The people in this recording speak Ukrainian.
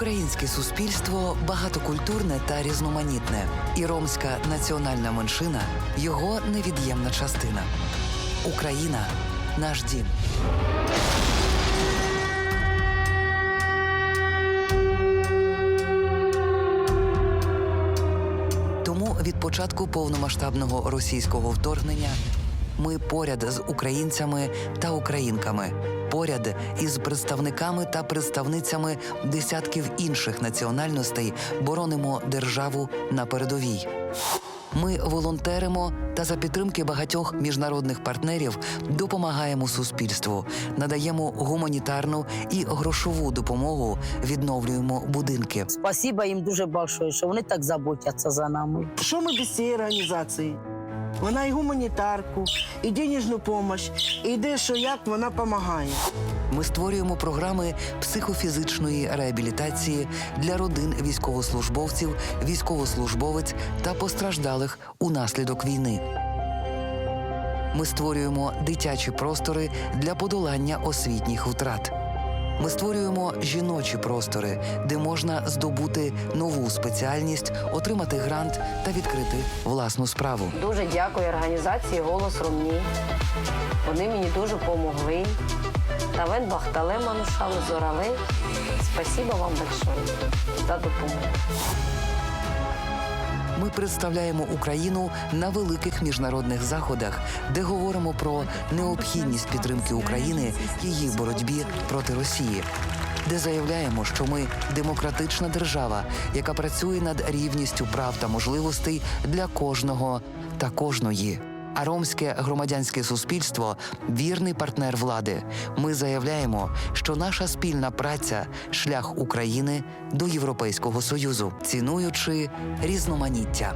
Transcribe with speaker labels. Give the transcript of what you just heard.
Speaker 1: Українське суспільство багатокультурне та різноманітне, і ромська національна меншина його невід'ємна частина. Україна наш дім. Тому від початку повномасштабного російського вторгнення ми поряд з українцями та українками, поряд із представниками та представницями десятків інших національностей боронимо державу на передовій. Ми волонтеримо та за підтримки багатьох міжнародних партнерів допомагаємо суспільству, надаємо гуманітарну і грошову допомогу, відновлюємо будинки.
Speaker 2: Спасибо їм дуже большое, що вони так заботяться за нами.
Speaker 3: Що ми без цієї організації? Вона і гуманітарку, і денежну допомогу, і де що як вона допомагає.
Speaker 1: Ми створюємо програми психофізичної реабілітації для родин військовослужбовців, військовослужбовець та постраждалих унаслідок війни. Ми створюємо дитячі простори для подолання освітніх втрат. Ми створюємо жіночі простори, де можна здобути нову спеціальність, отримати грант та відкрити власну справу.
Speaker 4: Дуже дякую організації Голос Румні. Вони мені дуже допомогли. Тавен Бахтале Манушалу Зорале. Спасибо вам большое за допомогу.
Speaker 1: Ми представляємо Україну на великих міжнародних заходах, де говоримо про необхідність підтримки України її боротьбі проти Росії. Де заявляємо, що ми демократична держава, яка працює над рівністю прав та можливостей для кожного та кожної. А ромське громадянське суспільство вірний партнер влади. Ми заявляємо, що наша спільна праця шлях України до Європейського союзу, цінуючи різноманіття.